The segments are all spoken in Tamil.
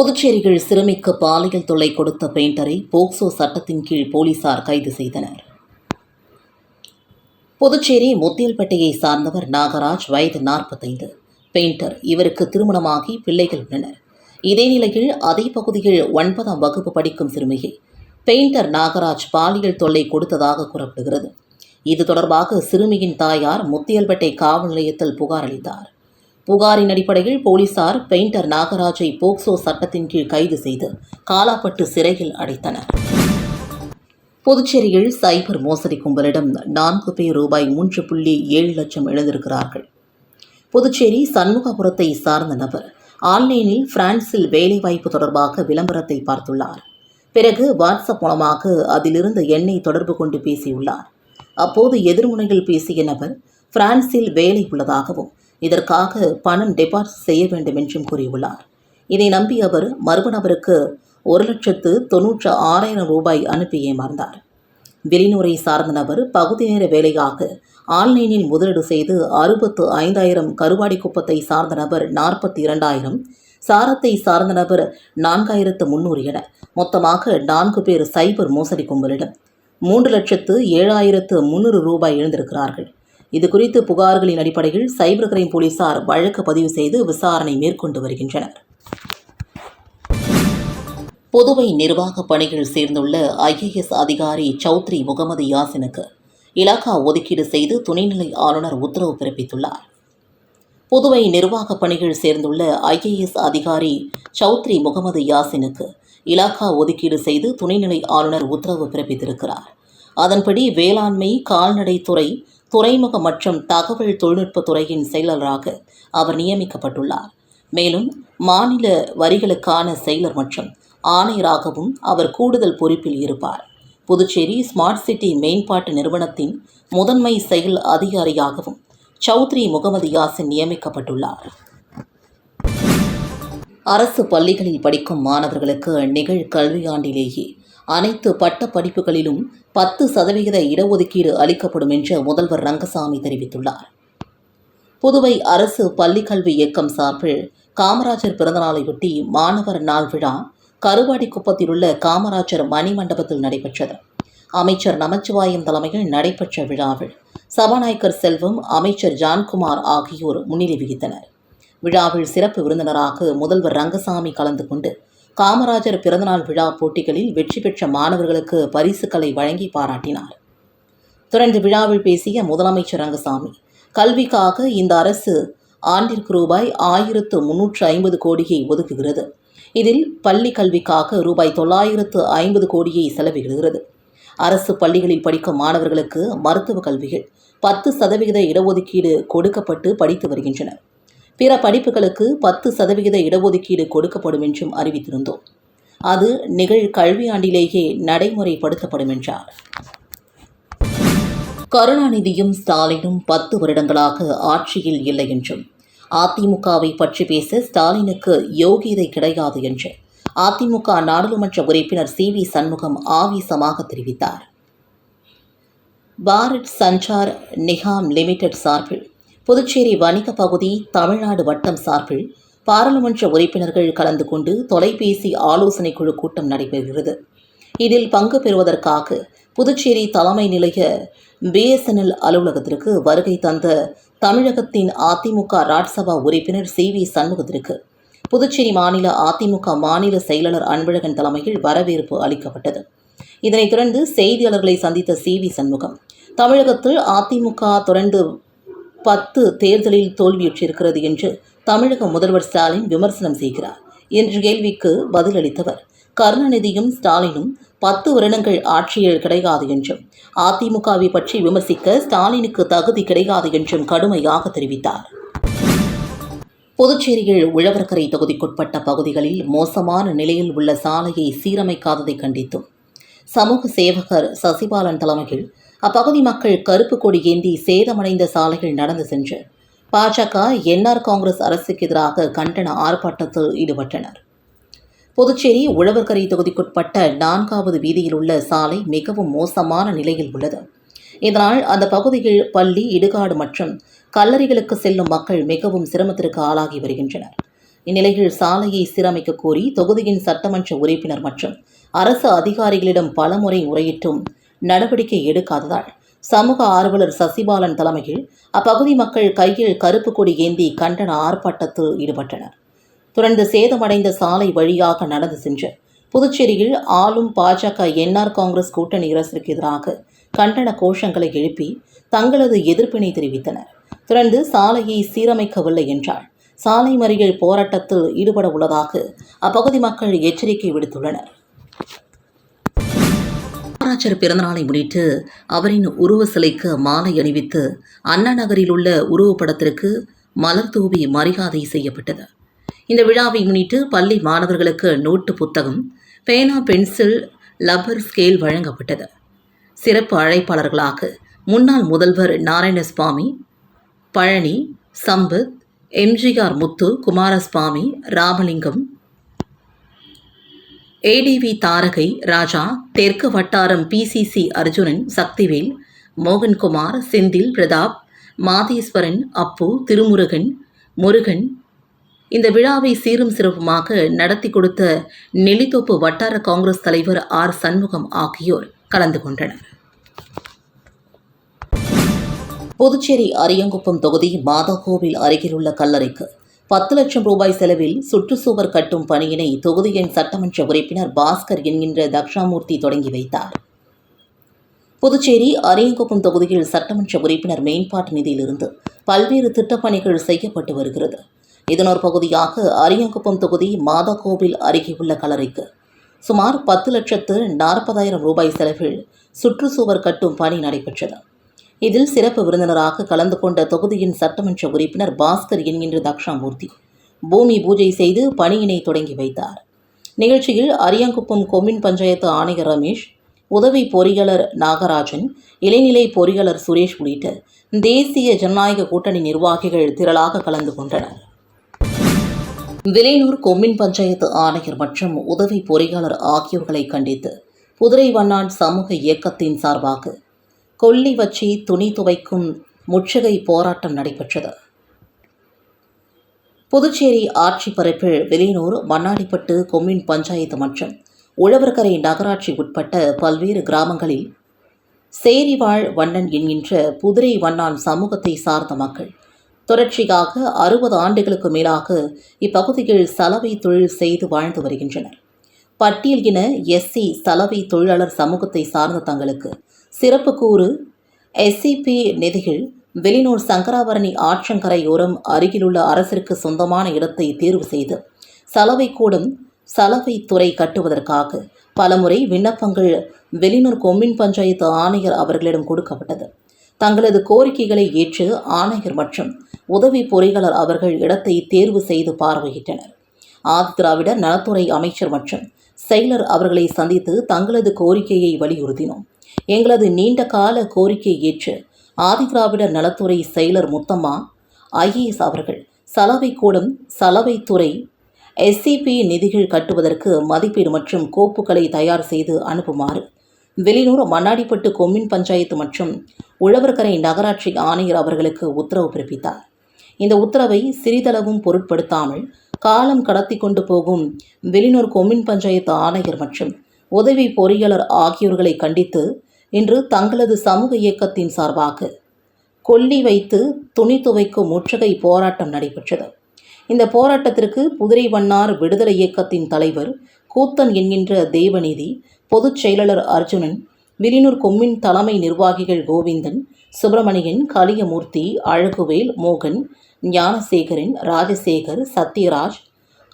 புதுச்சேரியில் சிறுமிக்கு பாலியல் தொல்லை கொடுத்த பெயிண்டரை போக்சோ சட்டத்தின் கீழ் போலீசார் கைது செய்தனர். புதுச்சேரி முத்தியல்பேட்டையை சார்ந்தவர் நாகராஜ் வயது நாற்பத்தைந்து. பெயிண்டர் இவருக்கு திருமணமாகி பிள்ளைகள் உள்ளனர். இதே நிலையில் அதே பகுதியில் ஒன்பதாம் வகுப்பு படிக்கும் சிறுமியை பெயிண்டர் நாகராஜ் பாலியல் தொல்லை கொடுத்ததாக கூறப்படுகிறது. இது தொடர்பாக சிறுமியின் தாயார் முத்தியல்பேட்டை காவல் நிலையத்தில் புகார் அளித்தார். புகாரின் அடிப்படையில் போலீசார் பெயிண்டர் நாகராஜை போக்சோ சட்டத்தின் கீழ் கைது செய்து காலாப்பட்டு சிறையில் அடைத்தனர். புதுச்சேரியில் சைபர் மோசடி கும்பலிடம் நான்கு பேர் ரூபாய் மூன்று புள்ளி ஏழு லட்சம் இழந்திருக்கிறார்கள் புதுச்சேரி சண்முகபுரத்தை சார்ந்த நபர் ஆன்லைனில் பிரான்சில் வேலைவாய்ப்பு தொடர்பாக விளம்பரத்தை பார்த்துள்ளார். பிறகு வாட்ஸ்அப் மூலமாக அதிலிருந்த எண்ணை தொடர்பு கொண்டு பேசியுள்ளார். அப்போது எதிர்முனையில் பேசிய நபர் பிரான்சில் வேலை உள்ளதாகவும் இதற்காக பணம் டெபாசிட் செய்ய வேண்டும் என்றும் கூறியுள்ளார். இதை நம்பி அவர் மர்ம நபருக்கு ஒரு லட்சத்து தொன்னூற்று ஆறாயிரம் ரூபாய் அனுப்பி ஏமாந்தார் வெளிநூரை சார்ந்த நபர் பகுதி நேர வேலையாக ஆன்லைனில் முதலீடு செய்து அறுபத்து ஐந்தாயிரம் கருவாடி குப்பத்தை சார்ந்த நபர் நாற்பத்தி இரண்டாயிரம் சாரத்தை சார்ந்த நபர் நான்காயிரத்து முன்னூறு என மொத்தமாக நான்கு பேர் சைபர் மோசடி கும்பலிடம் மூன்று லட்சத்து ஏழாயிரத்து முன்னூறு ரூபாய் எழுந்திருக்கிறார்கள். இது குறித்து புகார்களின் அடிப்படையில் சைபர் கிரைம் போலீசார் வழக்கு பதிவு செய்து விசாரணை மேற்கொண்டு வருகின்றனர். புதுவை நிர்வாக பணியில் சேர்ந்துள்ள ஐஏஎஸ் அதிகாரி சௌத்ரி முகமது யாசினுக்கு இலாகா ஒதுக்கீடு செய்து துணைநிலை ஆளுநர் உத்தரவு பிறப்பித்துள்ளார். புதுவை நிர்வாக பணியில் சேர்ந்துள்ள ஐஏஎஸ் அதிகாரி சௌத்ரி முகமது யாசினுக்கு இலாகா ஒதுக்கீடு செய்து துணைநிலை ஆளுநர் உத்தரவு பிறப்பித்திருக்கிறார். அதன்படி வேளாண்மை கால்நடைத்துறை துறைமுக மற்றும் தகவல் தொழில்நுட்ப துறையின் செயலராக அவர் நியமிக்கப்பட்டுள்ளார். மேலும் மாநில வரிகளுக்கான செயலர் மற்றும் ஆணையராகவும் அவர் கூடுதல் பொறுப்பில் இருப்பார். புதுச்சேரி ஸ்மார்ட் சிட்டி மேம்பாட்டு நிறுவனத்தின் முதன்மை செயல் அதிகாரியாகவும் சௌத்ரி முகமது யாசின் நியமிக்கப்பட்டுள்ளார். அரசு பள்ளிகளில் படிக்கும் மாணவர்களுக்கு நிகழ் கல்வியாண்டிலேயே அனைத்து பட்ட படிப்புகளிலும் பத்து சதவிகித இடஒதுக்கீடு அளிக்கப்படும் என்று முதல்வர் ரங்கசாமி தெரிவித்துள்ளார். புதுவை அரசு பள்ளிக்கல்வி இயக்கம் சார்பில் காமராஜர் பிறந்தநாளையொட்டி மாணவர் நாள் விழா கருவாடிக்குப்பத்தில் உள்ள காமராஜர் மணிமண்டபத்தில் நடைபெற்றது. அமைச்சர் நமச்சிவாயம் தலைமையில் நடைபெற்ற விழாவில் சபாநாயகர் செல்வம் அமைச்சர் ஜான்குமார் ஆகியோர் முன்னிலை வகித்தனர். விழாவில் சிறப்பு விருந்தினராக முதல்வர் ரங்கசாமி கலந்து கொண்டு காமராஜர் பிறந்தநாள் விழா போட்டிகளில் வெற்றி பெற்ற மாணவர்களுக்கு பரிசுகளை வழங்கி பாராட்டினார். தொடர்ந்து விழாவில் பேசிய முதலமைச்சர் ரங்கசாமி கல்விக்காக இந்த அரசு ஆண்டிற்கு ரூபாய் ஆயிரத்து முன்னூற்று ஐம்பது கோடியை ஒதுக்குகிறது. இதில் பள்ளி கல்விக்காக ரூபாய் தொள்ளாயிரத்து ஐம்பது கோடியை செலவிடுகிறது. அரசு பள்ளிகளில் படிக்கும் மாணவர்களுக்கு மருத்துவ கல்விகள் பத்து சதவிகித இடஒதுக்கீடு கொடுக்கப்பட்டு படித்து வருகின்றனர். பிற படிப்புகளுக்கு பத்து சதவிகித இடஒதுக்கீடு கொடுக்கப்படும் என்றும் அறிவித்திருந்தோம். அது நிகழ் கல்வியாண்டிலேயே நடைமுறைப்படுத்தப்படும் என்றார். கருணாநிதியும் ஸ்டாலினும் பத்து வருடங்களாக ஆட்சியில் இல்லை என்றும் அதிமுகவை பற்றி பேச ஸ்டாலினுக்கு யோகியதை கிடையாது என்று அதிமுக நாடாளுமன்ற உறுப்பினர் சி வி சண்முகம் ஆவேசமாக தெரிவித்தார். பாரத் சஞ்சார் நிகாம் லிமிடெட் சார்பில் புதுச்சேரி வணிக பகுதி தமிழ்நாடு வட்டம் சார்பில் பாராளுமன்ற உறுப்பினர்கள் கலந்து கொண்டு தொலைபேசி ஆலோசனை குழு கூட்டம் நடைபெறுகிறது. இதில் பங்கு பெறுவதற்காக புதுச்சேரி தலைமை நிலைய பிஎஸ்என்எல் அலுவலகத்திற்கு வருகை தந்த தமிழகத்தின் அதிமுக ராஜ்சபா உறுப்பினர் சி வி சண்முகத்திற்கு புதுச்சேரி மாநில அதிமுக மாநில செயலாளர் அன்பழகன் தலைமையில் வரவேற்பு அளிக்கப்பட்டது. இதனைத் தொடர்ந்து செய்தியாளர்களை சந்தித்த சி வி சண்முகம் தமிழகத்தில் அதிமுக தொடர்ந்து பத்து தேர்தலில் தோல்வியுற்றிருக்கிறது என்று தமிழக முதல்வர் ஸ்டாலின் விமர்சனம் செய்கிறார். என்ற கேள்விக்கு பதிலளித்தவர் கருணாநிதியும் ஸ்டாலினும் பத்து வருடங்கள் ஆட்சியில் கிடையாது என்றும் அதிமுகவை பற்றி விமர்சிக்க ஸ்டாலினுக்கு தகுதி கிடையாது என்றும் கடுமையாக தெரிவித்தார். புதுச்சேரியில் உழவர்கரை தொகுதிக்குட்பட்ட பகுதிகளில் மோசமான நிலையில் உள்ள சாலையை சீரமைக்காததை கண்டித்தும் சமூக சேவகர் சசிபாலன் தலைமையில் அப்பகுதி மக்கள் கருப்பு கொடி ஏந்தி சேதமடைந்த சாலைகள் நடந்து சென்று பாஜக என்ஆர் காங்கிரஸ் அரசுக்கு எதிராக கண்டன ஆர்ப்பாட்டத்தில் ஈடுபட்டனர். புதுச்சேரி உழவர்கரை தொகுதிக்குட்பட்ட நான்காவது வீதியில் உள்ள சாலை மிகவும் மோசமான நிலையில் உள்ளது. இதனால் அந்த பகுதியில் பள்ளி இடுகாடு மற்றும் கல்லறைகளுக்கு செல்லும் மக்கள் மிகவும் சிரமத்திற்கு ஆளாகி வருகின்றனர். இந்நிலையில் சாலையை சீரமைக்க கோரி தொகுதியின் சட்டமன்ற உறுப்பினர் மற்றும் அரசு அதிகாரிகளிடம் பலமுறை முறையிட்டும் நடவடிக்கை எடுக்காததால் சமூக ஆர்வலர் சசிபாலன் தலைமையில் அப்பகுதி மக்கள் கையில் கருப்பு கொடி ஏந்தி கண்டன ஆர்ப்பாட்டத்தில் ஈடுபட்டனர். தொடர்ந்து சேதமடைந்த சாலை வழியாக நடந்து சென்று புதுச்சேரியில் ஆளும் பாஜக என்ஆர் காங்கிரஸ் கூட்டணி அரசுக்கு எதிராக கண்டன கோஷங்களை எழுப்பி தங்களது எதிர்ப்பினை தெரிவித்தனர். தொடர்ந்து சாலையை சீரமைக்கவில்லை என்றால் சாலை மறியல் போராட்டத்தில் ஈடுபட உள்ளதாக அப்பகுதி மக்கள் எச்சரிக்கை விடுத்துள்ளனர். காமராஜர் பிறந்தநாளை முன்னிட்டு அவரின் உருவ சிலைக்கு மாலை அணிவித்து அண்ணா நகரில் உள்ள உருவப்படத்திற்கு மலர் தூவி மரியாதை செய்யப்பட்டது. இந்த விழாவை முன்னிட்டு பள்ளி மாணவர்களுக்கு நோட்டு புத்தகம் பேனா பென்சில் லப்பர் ஸ்கேல் வழங்கப்பட்டது. சிறப்பு அழைப்பாளர்களாக முன்னாள் முதல்வர் நாராயணசுவாமி பழனி சம்பத் எம்ஜிஆர் முத்து குமாரசுவாமி ராமலிங்கம் ஏடிவி தாரகை ராஜா தெற்கு வட்டாரம் பிசிசி அர்ஜுனன் சக்திவேல் மோகன்குமார் செந்தில் பிரதாப் மாதேஸ்வரன் அப்பு திருமுருகன் முருகன். இந்த விழாவை சீரும் சிறப்புமாக நடத்தி கொடுத்த நெல்லித்தோப்பு வட்டார காங்கிரஸ் தலைவர் ஆர் சண்முகம் ஆகியோர் கலந்து கொண்டனர். புதுச்சேரி அரியங்குப்பம் தொகுதி மாதாகோவில் அருகிலுள்ள கல்லறைக்கு பத்து லட்சம் ரூபாய் செலவில் சுற்றுச்சுவர் கட்டும் பணியினை தொகுதியின் சட்டமன்ற உறுப்பினர் பாஸ்கர் என்கின்ற தக்ஷாமூர்த்தி தொடங்கி வைத்தார். புதுச்சேரி அரியங்குப்பம் தொகுதியில் சட்டமன்ற உறுப்பினர் மேம்பாட்டு நிதியிலிருந்து பல்வேறு திட்டப்பணிகள் செய்யப்பட்டு வருகிறது. இதனொரு பகுதியாக அரியங்குப்பம் தொகுதி மாதாகோவில் அருகே உள்ள கல்லறைக்கு சுமார் பத்து லட்சத்து நாற்பதாயிரம் ரூபாய் செலவில் சுற்றுச்சுவர் கட்டும் பணி நடைபெற்றது. இதில் சிறப்பு விருந்தினராக கலந்து கொண்ட தொகுதியின் சட்டமன்ற உறுப்பினர் பாஸ்கர் என்கின்ற தக்ஷாமூர்த்தி பூமி பூஜை செய்து பணியினை தொடங்கி வைத்தார். நிகழ்ச்சியில் அரியங்குப்பம் கொம்மின் பஞ்சாயத்து ஆணையர் ரமேஷ் உதவி பொறியாளர் நாகராஜன் இளைநிலை பொறியாளர் சுரேஷ் உள்ளிட்ட தேசிய ஜனநாயக கூட்டணி நிர்வாகிகள் திரளாக கலந்து கொண்டனர். விலையூர் கொம்மின் பஞ்சாயத்து ஆணையர் மற்றும் உதவி பொறியாளர் ஆகியோர்களை கண்டித்து புதுரை வண்ணான் சமூக இயக்கத்தின் சார்பாக கொல்லி வச்சி துணி துவைக்கும் முற்றுகை போராட்டம் நடைபெற்றது. புதுச்சேரி ஆட்சி பரப்பில் வெளியனூர் மண்ணாடிப்பட்டு கொம்மின் பஞ்சாயத்து மற்றும் உழவர்கரை நகராட்சி உட்பட்ட பல்வேறு கிராமங்களில் சேரிவாழ் வண்ணன் என்கின்ற புதுரை வண்ணான் சமூகத்தை சார்ந்த மக்கள் தொடர்ச்சியாக அறுபது ஆண்டுகளுக்கு மேலாக இப்பகுதியில் சலவை தொழில் செய்து வாழ்ந்து வருகின்றனர். பட்டியல் இன எஸ்சி சலவை தொழிலாளர் சமூகத்தை சார்ந்த தங்களுக்கு சிறப்பு கூறு எஸ்சிபி நிதிகள் வெளிநூர் சங்கராபரணி ஆற்றங்கரையோரம் அருகிலுள்ள அரசிற்கு சொந்தமான இடத்தை தேர்வு செய்து சலவை கூடம் சலவை துறை கட்டுவதற்காக பலமுறை விண்ணப்பங்கள் வெளிநூர் கொம்மின் பஞ்சாயத்து ஆணையர் அவர்களிடம் கொடுக்கப்பட்டது. தங்களது கோரிக்கைகளை ஏற்று ஆணையர் மற்றும் உதவி பொறியாளர் அவர்கள் இடத்தை தேர்வு செய்து பார்வையிட்டனர். ஆதிதிராவிடர் நலத்துறை அமைச்சர் மற்றும் செயலர் அவர்களை சந்தித்து தங்களது கோரிக்கையை வலியுறுத்தினோம். எங்களது நீண்ட கால கோரிக்கை ஏற்று ஆதிதிராவிடர் நலத்துறை செயலர் முத்தம்மா ஐஏஎஸ் அவர்கள் சலவை கூடம் சலவைத்துறை எஸ்சிபி நிதிகள் கட்டுவதற்கு மதிப்பீடு மற்றும் கோப்புகளை தயார் செய்து அனுப்புமாறு வெளியூர் மண்ணாடிப்பட்டு கொம்மின் பஞ்சாயத்து மற்றும் உழவர்கரை நகராட்சி ஆணையர் அவர்களுக்கு உத்தரவு பிறப்பித்தார். இந்த உத்தரவை சிறிதளவும் பொருட்படுத்தாமல் காலம் கடத்தி கொண்டு போகும் வெளியூர் கொம்மின் பஞ்சாயத்து ஆணையர் மற்றும் உதவி பொறியாளர் ஆகியோர்களை கண்டித்து இன்று தங்களது சமூக இயக்கத்தின் சார்பாக கொல்லி வைத்து துணி துவைக்கும் முற்றுகை போராட்டம் நடைபெற்றது. இந்த போராட்டத்திற்கு புதிரை வண்ணார் விடுதலை இயக்கத்தின் தலைவர் கூத்தன் என்கின்ற தேவநீதி பொதுச் செயலாளர் அர்ஜுனன் விரினூர் கொம்மின் தலைமை நிர்வாகிகள் கோவிந்தன் சுப்பிரமணியன் கலியமூர்த்தி அழகுவேல் மோகன் ஞானசேகரன் ராஜசேகர் சத்யராஜ்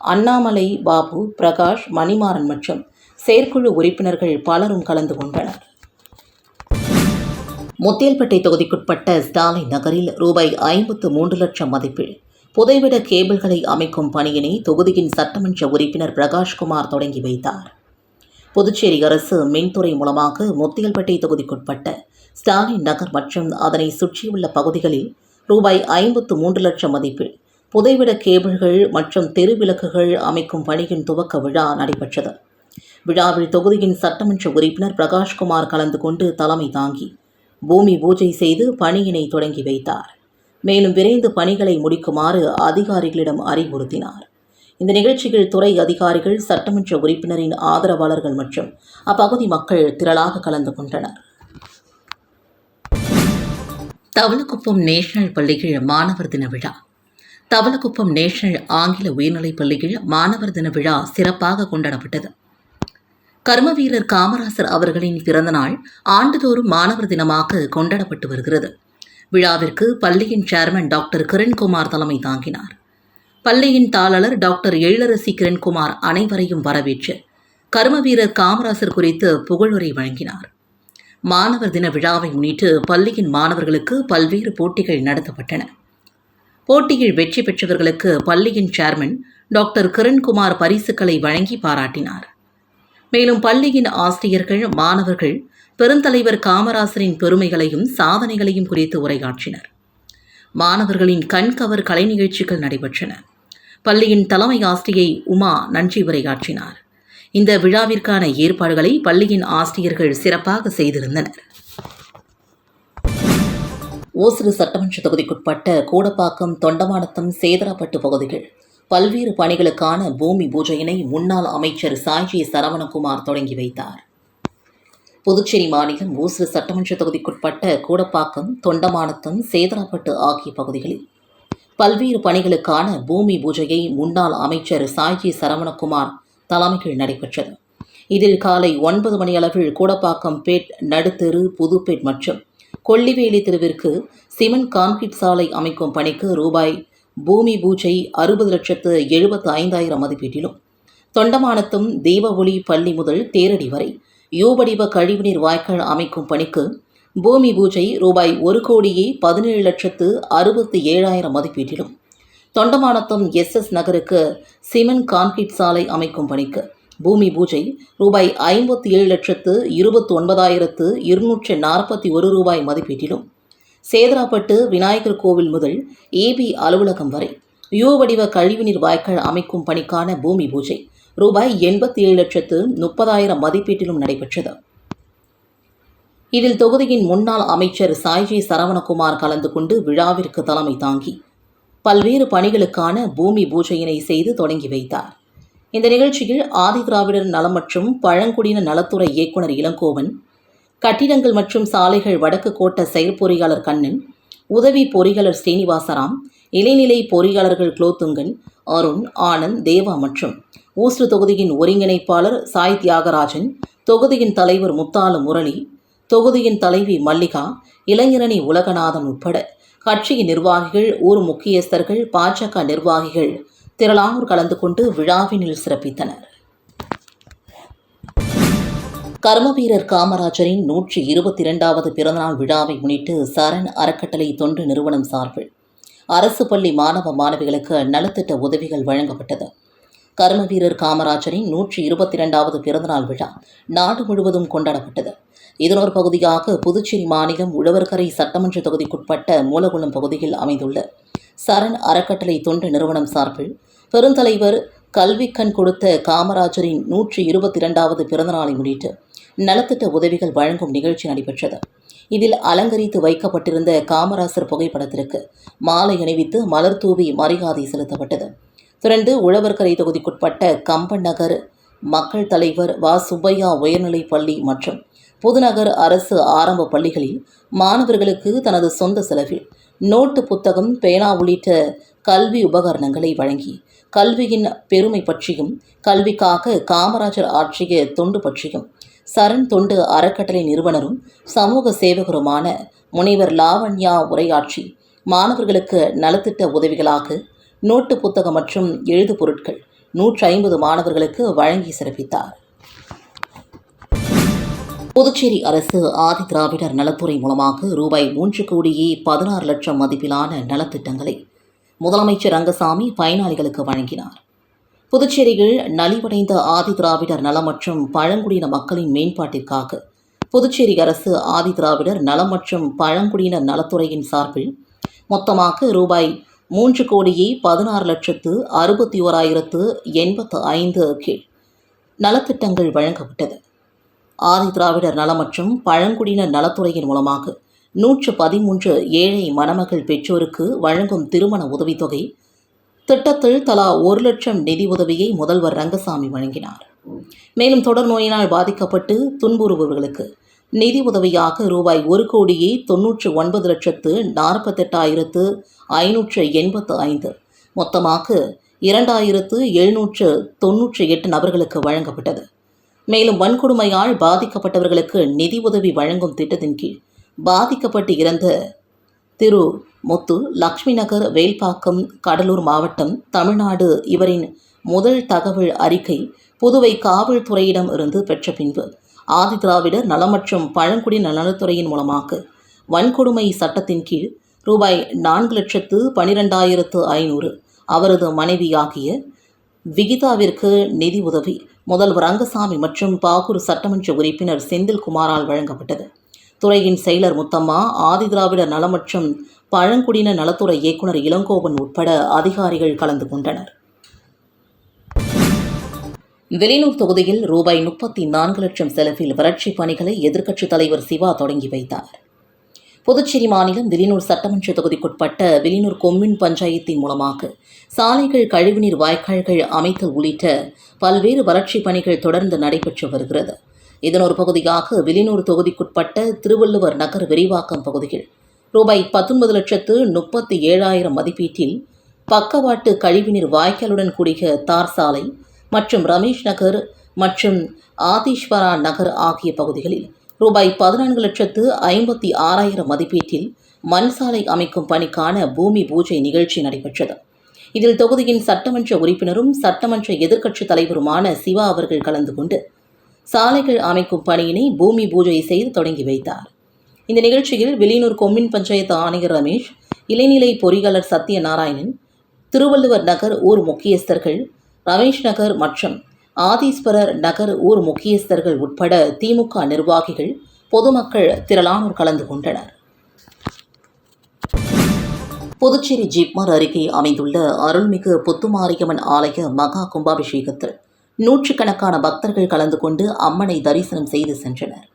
அண்ணாமலை பாபு பிரகாஷ் மணிமாறன் மற்றும் செயற்குழு உறுப்பினர்கள் பலரும் கலந்து கொண்டனர். முத்தியல்பேட்டை தொகுதிக்குட்பட்ட ஸ்டாலின் நகரில் ரூபாய் ஐம்பத்து மூன்று லட்சம் மதிப்பில் புதைவிட கேபிள்களை அமைக்கும் பணியினை தொகுதியின் சட்டமன்ற உறுப்பினர் பிரகாஷ்குமார் தொடங்கி வைத்தார். புதுச்சேரி அரசு மின்துறை மூலமாக முத்தியல்பேட்டை தொகுதிக்குட்பட்ட ஸ்டாலின் நகர் மற்றும் அதனை சுற்றியுள்ள பகுதிகளில் ரூபாய் ஐம்பத்து மூன்று லட்சம் மதிப்பில் புதைவிட கேபிள்கள் மற்றும் தெருவிளக்குகள் அமைக்கும் பணியின் துவக்க விழா நடைபெற்றது. விழாவில் தொகுதியின் சட்டமன்ற உறுப்பினர் பிரகாஷ்குமார் கலந்து கொண்டு தலைமை தாங்கி பூமி பூஜை செய்து பணியினை தொடங்கி வைத்தார். மேலும் விரைந்து பணிகளை முடிக்குமாறு அதிகாரிகளிடம் அறிவுறுத்தினார். இந்த நிகழ்ச்சியில் துறை அதிகாரிகள் சட்டமன்ற உறுப்பினரின் ஆதரவாளர்கள் மற்றும் அப்பகுதி மக்கள் திரளாக கலந்து கொண்டனர். தவளக்குப்பம் நேஷனல் பள்ளியில் மாணவர் தின விழா. தவளக்குப்பம் நேஷனல் ஆங்கில உயர்நிலைப் பள்ளியில் மாணவர் தின விழா சிறப்பாக கொண்டாடப்பட்டது. கர்ம வீரர் காமராசர் அவர்களின் பிறந்தநாள் ஆண்டுதோறும் மாணவர் தினமாக கொண்டாடப்பட்டு வருகிறது. விழாவிற்கு பள்ளியின் சேர்மன் டாக்டர் கிரண்குமார் தலைமை தாங்கினார். பள்ளியின் தாளர் டாக்டர் எழிலரசி கிரண்குமார் அனைவரையும் வரவேற்று கர்ம வீரர் காமராசர் குறித்து புகழுரை வழங்கினார். மாணவர் தின விழாவை முன்னிட்டு பள்ளியின் மாணவர்களுக்கு பல்வேறு போட்டிகள் நடத்தப்பட்டன. போட்டியில் வெற்றி பெற்றவர்களுக்கு பள்ளியின் சேர்மன் டாக்டர் கிரண்குமார் பரிசுகளை வழங்கி பாராட்டினார். மேலும் பள்ளியின் ஆசிரியர்கள் மாணவர்கள் பெருந்தலைவர் காமராசரின் பெருமைகளையும் சாதனைகளையும் குறித்து உரையாற்றினர். மாணவர்களின் கண்கவர் கலை நிகழ்ச்சிகள் நடைபெற்றன. பள்ளியின் தலைமை ஆசிரியை உமா நன்றி உரையாற்றினார். இந்த விழாவிற்கான ஏற்பாடுகளை பள்ளியின் ஆசிரியர்கள் சிறப்பாக செய்திருந்தனர். ஓசூர் சட்டமன்ற தொகுதிக்குட்பட்ட கூடப்பாக்கம் தொண்டமானத்தம் சேதராப்பட்டு பகுதிகள் பல்வேறு பணிகளுக்கான பூமி பூஜையினை முன்னாள் அமைச்சர் சாய்ஜி சரவணகுமார் தொடங்கி வைத்தார். புதுச்சேரி மாநிலம் ஓசூர் சட்டமன்ற தொகுதிக்குட்பட்ட கூடப்பாக்கம் தொண்டமானத்தம் சேதராப்பட்டு ஆகிய பகுதிகளில் பல்வேறு பணிகளுக்கான பூமி பூஜையை முன்னாள் அமைச்சர் சாய்ஜி சரவணகுமார் தலைமையில் நடைபெற்றது. இதில் காலை ஒன்பது மணியளவில் கூடப்பாக்கம் பேட் நடுத்தெரு புதுப்பேட் மற்றும் கொல்லிவேலி தெருவிற்கு சிமெண்ட் கான்கிரீட் சாலை அமைக்கும் பணிக்கு ரூபாய் பூமி பூஜை அறுபது லட்சத்து எழுபத்து ஐந்தாயிரம் மதிப்பீட்டிலும் தொண்டமானத்தும் தீபஒளி பள்ளி முதல் தேரடி வரை யூவடிவ கழிவுநீர் வாய்க்கால் அமைக்கும் பணிக்கு பூமி பூஜை ரூபாய் ஒரு கோடியே பதினேழு லட்சத்து அறுபத்தி ஏழாயிரம் மதிப்பீட்டிலும் தொண்டமானத்தம் எஸ் எஸ் நகருக்கு சிமெண்ட் கான்கிரீட் சாலை அமைக்கும் பணிக்கு பூமி பூஜை ரூபாய் ஐம்பத்தி ஏழு லட்சத்து இருபத்தி ஒன்பதாயிரத்து இருநூற்றி நாற்பத்தி ஒரு ரூபாய் மதிப்பீட்டிலும் சேதராப்பட்டு விநாயகர் கோவில் முதல் ஏபி அலுவலகம் வரை யூ வடிவ கழிவுநீர் வாய்க்கால் அமைக்கும் பணிக்கான பூமி பூஜை ரூபாய் எண்பத்தி ஏழு லட்சத்து முப்பதாயிரம் மதிப்பீட்டிலும் நடைபெற்றது. இதில் தொகுதியின் முன்னாள் அமைச்சர் சாய்ஜி சரவணகுமார் கலந்து கொண்டு விழாவிற்கு தலைமை தாங்கி பல்வேறு பணிகளுக்கான பூமி பூஜையினை செய்து தொடங்கி வைத்தார். இந்த நிகழ்ச்சியில் ஆதிதிராவிடர் நலம் மற்றும் பழங்குடியின நலத்துறை இயக்குனர் இளங்கோவன் கட்டிடங்கள் மற்றும் சாலைகள் வடக்கு கோட்ட செயற்பொறியாளர் கண்ணன் உதவி பொறியாளர் ஸ்ரீனிவாசராம் இளைநிலை பொறியாளர்கள் குலோத்துங்கன் அருண் ஆனந்த் தேவா மற்றும் ஊஸ்ரு தொகுதியின் ஒருங்கிணைப்பாளர் சாய் தியாகராஜன் தொகுதியின் தலைவர் முத்தாலு முரளி தொகுதியின் தலைவி மல்லிகா இளைஞரணி உலகநாதன் உட்பட கட்சியின் நிர்வாகிகள் ஊர் முக்கியஸ்தர்கள் பாஜக நிர்வாகிகள் திரளானோர் கலந்து கொண்டு விழாவினில் சிறப்பித்தனர். கர்மவீரர் காமராஜரின் நூற்றி இருபத்தி இரண்டாவது பிறந்தநாள் விழாவை முன்னிட்டு சரண் அறக்கட்டளை தொண்டு நிறுவனம் சார்பில் அரசு பள்ளி மாணவ மாணவிகளுக்கு நலத்திட்ட உதவிகள் வழங்கப்பட்டது. கர்மவீரர் காமராஜரின் நூற்றி இருபத்தி இரண்டாவது பிறந்தநாள் விழா நாடு முழுவதும் கொண்டாடப்பட்டது. இதனொரு பகுதியாக புதுச்சேரி மாநிலம் உழவர்கரை சட்டமன்ற தொகுதிக்குட்பட்ட மூலகுளம் பகுதியில் அமைந்துள்ள சரண் அறக்கட்டளை தொண்டு நிறுவனம் சார்பில் பெருந்தலைவர் கல்விக்கண் கொடுத்த காமராஜரின் நூற்றி இருபத்தி இரண்டாவது பிறந்தநாளை முன்னிட்டு நலத்திட்ட உதவிகள் வழங்கும் நிகழ்ச்சி நடைபெற்றது. இதில் அலங்கரித்து வைக்கப்பட்டிருந்த காமராசர் புகைப்படத்திற்கு மாலை அணிவித்து மலர் தூவி மரியாதை செலுத்தப்பட்டது. தொடர்ந்து உழவர்கரை தொகுதிக்குட்பட்ட கம்பன் நகர் மக்கள் தலைவர் வ. சுப்பையா உயர்நிலைப் பள்ளி மற்றும் புதுநகர் அரசு ஆரம்ப பள்ளிகளில் மாணவர்களுக்கு தனது சொந்த செலவில் நோட்டு புத்தகம் பேனா உள்ளிட்ட கல்வி உபகரணங்களை வழங்கி கல்வியின் பெருமை பற்றியும் கல்விக்காக காமராஜர் ஆற்றிய தொண்டு பற்றியும் சரண் தொண்டு அறக்கட்டளை நிறுவனரும் சமூக சேவகருமான முனைவர் லாவண்யா உரையாற்றி மாணவர்களுக்கு நலத்திட்ட உதவிகளாக நோட்டு புத்தகம் மற்றும் எழுது பொருட்கள் நூற்றி ஐம்பது மாணவர்களுக்கு வழங்கி சிறப்பித்தார். புதுச்சேரி அரசு ஆதி திராவிடர் நலத்துறை மூலமாக ரூபாய் மூன்று கோடியே பதினாறு லட்சம் மதிப்பிலான நலத்திட்டங்களை முதலமைச்சர் ரங்கசாமி பயனாளிகளுக்கு வழங்கினார். புதுச்சேரியில் நலிவடைந்த ஆதி திராவிடர் நலம் மற்றும் பழங்குடியின மக்களின் மேம்பாட்டிற்காக புதுச்சேரி அரசு ஆதி திராவிடர் நலம் மற்றும் பழங்குடியினர் நலத்துறையின் சார்பில் மொத்தமாக ரூபாய் மூன்று கோடியே பதினாறு லட்சத்து அறுபத்தி ஓராயிரத்து எண்பத்து ஐந்து கீழ் நலத்திட்டங்கள் வழங்கப்பட்டது. ஆதி திராவிடர் நலம் மற்றும் பழங்குடியினர் நலத்துறையின் மூலமாக நூற்று பதிமூன்று ஏழை மணமகள் பெற்றோருக்கு வழங்கும் திருமண உதவித்தொகை திட்டத்தில் தலா ஒரு லட்சம் நிதி உதவியை முதல்வர் ரங்கசாமி வழங்கினார். மேலும் தொடர் நோயினால் பாதிக்கப்பட்டு துன்புறுபவர்களுக்கு நிதி உதவியாக ரூபாய் ஒரு கோடியே தொன்னூற்று ஒன்பது லட்சத்து நாற்பத்தெட்டாயிரத்து ஐநூற்று எண்பத்து ஐந்து மொத்தமாக இரண்டாயிரத்து எழுநூற்று தொன்னூற்றி எட்டு நபர்களுக்கு வழங்கப்பட்டது. மேலும் வன்கொடுமையால் பாதிக்கப்பட்டவர்களுக்கு நிதி உதவி வழங்கும் திட்டத்தின் கீழ் பாதிக்கப்பட்டு இறந்த திரு முத்து லக்ஷ்மி நகர் வேல்பாக்கம் கடலூர் மாவட்டம் தமிழ்நாடு இவரின் முதல் தகவல் அறிக்கை புதுவை காவல்துறையிடம் இருந்து பெற்ற பின்பு ஆதிதிராவிடர் நலம் மற்றும் பழங்குடி நலத்துறையின் மூலமாக வன்கொடுமை சட்டத்தின் கீழ் ரூபாய் நான்கு லட்சத்து பனிரெண்டாயிரத்து ஐநூறு அவரது மனைவியாகிய விகிதாவிற்கு நிதி உதவி முதல்வர் ரங்கசாமி மற்றும் பாகூர் சட்டமன்ற உறுப்பினர் செந்தில்குமாரால் வழங்கப்பட்டது. துறையின் செயலர் முத்தம்மா ஆதிதிராவிடர் நலம் மற்றும் பழங்குடியின நலத்துறை இயக்குனர் இளங்கோவன் உட்பட அதிகாரிகள் கலந்து கொண்டனர். வெளியூர் தொகுதியில் ரூபாய் முப்பத்தி நான்கு லட்சம் செலவில் வறட்சிப் பணிகளை எதிர்க்கட்சித் தலைவர் சிவா தொடங்கி வைத்தார். புதுச்சேரி மாநிலம் வெளியூர் சட்டமன்ற தொகுதிக்குட்பட்ட வெளியூர் கொம்மின் பஞ்சாயத்தின் மூலமாக சாலைகள் கழிவுநீர் வாய்க்கால்கள் அமைத்தல் உள்ளிட்ட பல்வேறு வறட்சிப் பணிகள் தொடர்ந்து நடைபெற்று வருகிறது. இதன் ஒரு பகுதியாக வெளியூர் தொகுதிக்குட்பட்ட திருவள்ளுவர் நகர் விரிவாக்கம் பகுதியில் ரூபாய் பத்தொன்பது லட்சத்து முப்பத்தி ஏழாயிரம் மதிப்பீட்டில் பக்கவாட்டு கழிவுநீர் வாய்க்காலுடன் கூடிய தார் சாலை மற்றும் ரமேஷ் நகர் மற்றும் ஆதீஸ்வரா நகர் ஆகிய பகுதிகளில் ரூபாய் பதினான்கு லட்சத்து ஐம்பத்தி ஆறாயிரம் மதிப்பீட்டில் மண் சாலை அமைக்கும் பணிக்கான பூமி பூஜை நிகழ்ச்சி நடைபெற்றது. இதில் தொகுதியின் சட்டமன்ற உறுப்பினரும் சட்டமன்ற எதிர்க்கட்சித் தலைவருமான சிவா அவர்கள் கலந்து கொண்டு சாலைகள் அமைக்கும் பணியினை பூமி பூஜை செய்து தொடங்கி வைத்தார். இந்த நிகழ்ச்சியில் வெளியூர் கொம்மின் பஞ்சாயத்து ஆணையர் ரமேஷ் இளைநிலை பொறியாளர் சத்யநாராயணன் திருவள்ளுவர் நகர் ஊர் முக்கியஸ்தர்கள் ரமேஷ் நகர் மற்றும் ஆதீஸ்வரர் நகர் ஊர் முக்கியஸ்தர்கள் உட்பட திமுக நிர்வாகிகள் பொதுமக்கள் திரளானோர் கலந்து கொண்டனர். புதுச்சேரி ஜிப்மர் அருகே அமைந்துள்ள அருள்மிகு புத்துமாரியம்மன் ஆலய மகா கும்பாபிஷேகத்தில் நூற்றுக்கணக்கான பக்தர்கள் கலந்து கொண்டு அம்மனை தரிசனம் செய்து சென்றனர்.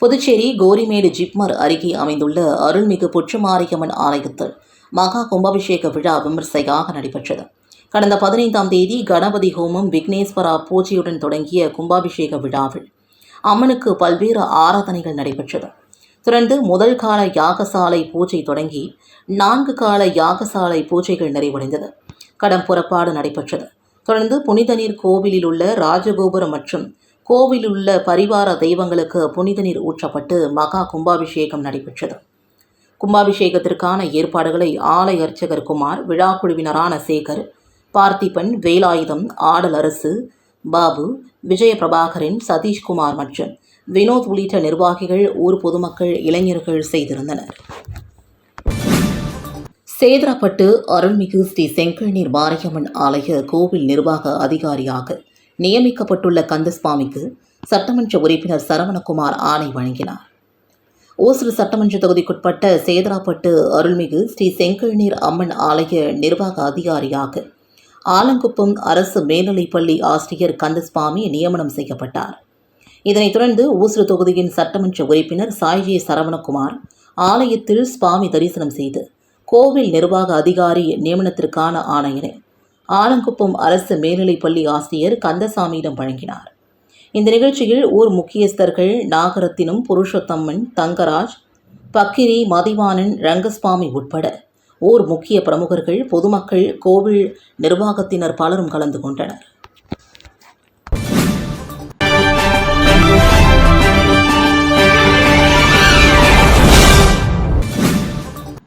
புதுச்சேரி கோரிமேடு ஜிப்மர் அருகே அமைந்துள்ள அருள்மிகு புற்றுமாரியம்மன் ஆலயத்தில் மகா கும்பாபிஷேக விழா விமர்சையாக நடைபெற்றது. கடந்த பதினைந்தாம் தேதி கணபதி ஹோமம் விக்னேஸ்வரா பூஜையுடன் தொடங்கிய கும்பாபிஷேக விழாவில் அம்மனுக்கு பல்வேறு ஆராதனைகள் நடைபெற்றது. தொடர்ந்து முதல் கால யாகசாலை பூஜை தொடங்கி நான்கு கால யாகசாலை பூஜைகள் நிறைவடைந்தது. கடம் புறப்பாடு நடைபெற்றது. தொடர்ந்து புனிதநீர் கோவிலில் உள்ள ராஜகோபுரம் மற்றும் கோவிலுள்ள உள்ள பரிவார தெய்வங்களுக்கு புனித நீர் ஊற்றப்பட்டு மகா கும்பாபிஷேகம் நடைபெற்றது. கும்பாபிஷேகத்திற்கான ஏற்பாடுகளை ஆலய அர்ச்சகர் குமார் விழா குழுவினரான சேகர் பார்த்திபன் வேலாயுதம் ஆடல் அரசு பாபு விஜய பிரபாகரன் சதீஷ்குமார் மற்றும் வினோத் உள்ளிட்ட நிர்வாகிகள் ஊர் பொதுமக்கள் இளைஞர்கள் செய்திருந்தனர். சேதராப்பட்டு அருள்மிகு ஸ்ரீ செங்கல்நீர் மாரியம்மன் ஆலய கோவில் நிர்வாக அதிகாரியாக நியமிக்கப்பட்டுள்ள கந்தசுவாமிக்கு சட்டமன்ற உறுப்பினர் சரவணகுமார் ஆணை வழங்கினார். ஓசூர் சட்டமன்ற தொகுதிக்குட்பட்ட சேதராப்பட்டு அருள்மிகு ஸ்ரீ செங்கல்நீர் அம்மன் ஆலய நிர்வாக அதிகாரியாக ஆலங்குப்பம் அரசு மேல்நிலைப்பள்ளி ஆசிரியர் கந்தசுவாமி நியமனம் செய்யப்பட்டார். இதனைத் தொடர்ந்து ஊசூர் தொகுதியின் சட்டமன்ற உறுப்பினர் சாய்ஜி சரவணகுமார் ஆலயத்தில் சுவாமி தரிசனம் செய்து கோவில் நிர்வாக அதிகாரி நியமனத்திற்கான ஆணையினை ஆலங்குப்பம் அரசு மேல்நிலைப்பள்ளி ஆசிரியர் கந்தசாமியிடம் வழங்கினார். இந்த நிகழ்ச்சியில் ஊர் முக்கியஸ்தர்கள் நாகரத்தினம் புருஷோத்தம்மன் தங்கராஜ் பக்கிரி மதிவானன் ரங்கசுவாமி உட்பட ஊர் முக்கிய பிரமுகர்கள் பொதுமக்கள் கோவில் நிர்வாகத்தினர் பலரும் கலந்து கொண்டனர்.